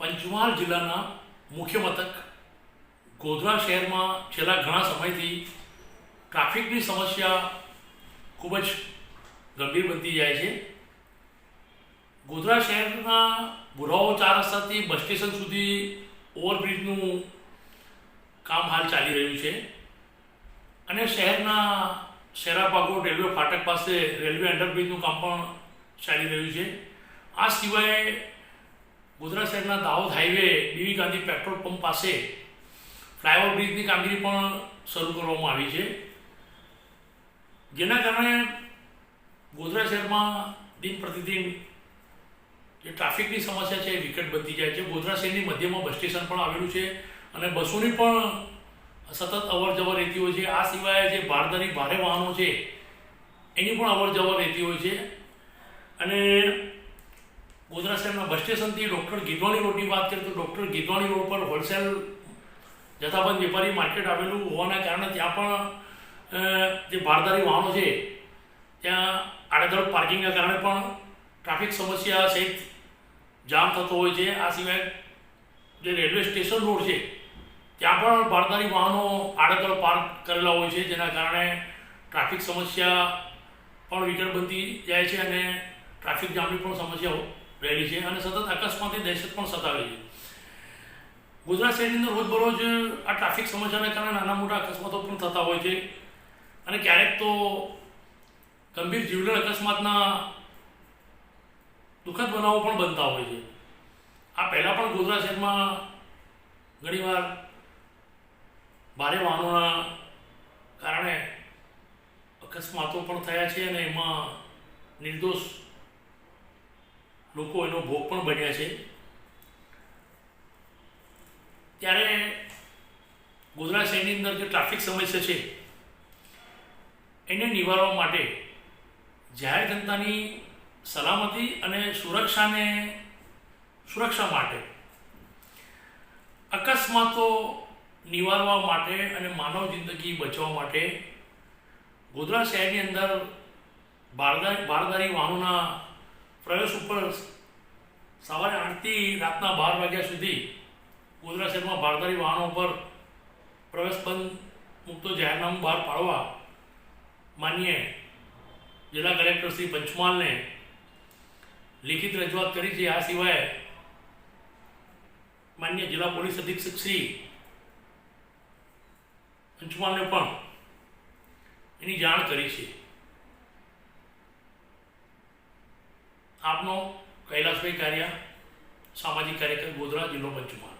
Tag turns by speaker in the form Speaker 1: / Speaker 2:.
Speaker 1: પંચમહાલ જિલ્લાના મુખ્ય મથક. ગોધરા શહેરમાં છેલ્લા ઘણા સમયથી ટ્રાફિકની સમસ્યા ખૂબ જ ગંભીર બનતી જાય છે. ગોધરા શહેરના બુરાઓ ચાર રસ્તાથી બસ સ્ટેશન સુધી ઓવરબ્રિજનું કામ હાલ ચાલી રહ્યું છે. અને શહેરના શેરાપાગોટ રેલવે ફાટક પાસે રેલવે અંડરબ્રિજનું કામ પણ ચાલી રહ્યું છે. આ સિવાય ગોધરા શહેરના Dahod highway B V Gandhi petrol pump પાસે ફ્લાયઓવર બ્રિજની કામગીરી પણ શરૂ કરવામાં આવી છે. જેના કારણે ગોધરા શહેરમાં દિન પ્રતિદિન જે ટ્રાફિકની સમસ્યા છે એ વિકટ બનતી જાય છે. ગોધરા શહેરની મધ્યમાં બસ સ્ટેશન પણ આવેલું છે અને બસોની પણ સતત અવર જવર રહેતી હોય છે. આ સિવાય જે ભારદારી ભારે વાહનો છે એની પણ અવર જવર રહેતી હોય છે. અને ગોધરા શહેરના બસ સ્ટેશનથી ડૉક્ટર ગીધવાણી રોડની વાત કરીએ તો ડૉક્ટર ગીધવાણી રોડ પર હોલસેલ જથ્થાબંધ વેપારી માર્કેટ આવેલું હોવાના કારણે ત્યાં પણ જે ભારદારી વાહનો છે, ત્યાં આડેધડ પાર્કિંગના કારણે પણ ટ્રાફિક સમસ્યા સહિત જામ થતો હોય છે. આ સિવાય જે રેલવે સ્ટેશન રોડ છે, ત્યાં પણ ભારદારી વાહનો આડેધડ પાર્ક કરેલા હોય છે, જેના કારણે ટ્રાફિક સમસ્યા પણ વિકટ બનતી જાય છે અને ટ્રાફિક જામની પણ સમસ્યા રહેલી છે અને સતત અકસ્માતી દહેશત પણ સતાવે છે. ગુજરાત શહેરની અંદર રોજબરોજ આ ટ્રાફિક સમસ્યાને કારણે નાના મોટા અકસ્માતો પણ થતા હોય છે અને ક્યારેક તો ગંભીર જીવલેણ અકસ્માતના દુઃખદ બનાવો પણ બનતા હોય છે. આ પહેલાં પણ ગુજરાત શહેરમાં ઘણીવાર ભારે વાહનોના કારણે અકસ્માતો પણ થયા છે અને એમાં નિર્દોષ લોકો એનો ભોગ પણ બન્યા છે. ત્યારે ગોધરા શહેરની અંદર જે ટ્રાફિક સમસ્યા છે, એને નિવારવા માટે જાહેર જનતાની સલામતી અને સુરક્ષાને સુરક્ષા માટે અકસ્માતો નિવારવા માટે અને માનવ જિંદગી બચાવવા માટે ગોધરા શહેરની અંદર બારદારી બારદારી વાહનોના પ્રવેશ ઉપર સવારે આઠથી રાતના બાર વાગ્યા સુધી ગોધરા શહેરમાં બારદારી વાહનો પર પ્રવેશ બંધ, મુક્તો જાહેરનામું બહાર પાડવા માન્ય જિલ્લા કલેક્ટર શ્રી પંચમહાલને લિખિત રજૂઆત કરી છે. આ સિવાય માન્ય જિલ્લા પોલીસ અધિક્ષક શ્રી પંચમહાલને પણ એની જાણ કરી છે. આપનો કૈલાસભાઈ કારિયા સામાજિક કાર્યકર ગોધરા જિલ્લો પંચમહાલ.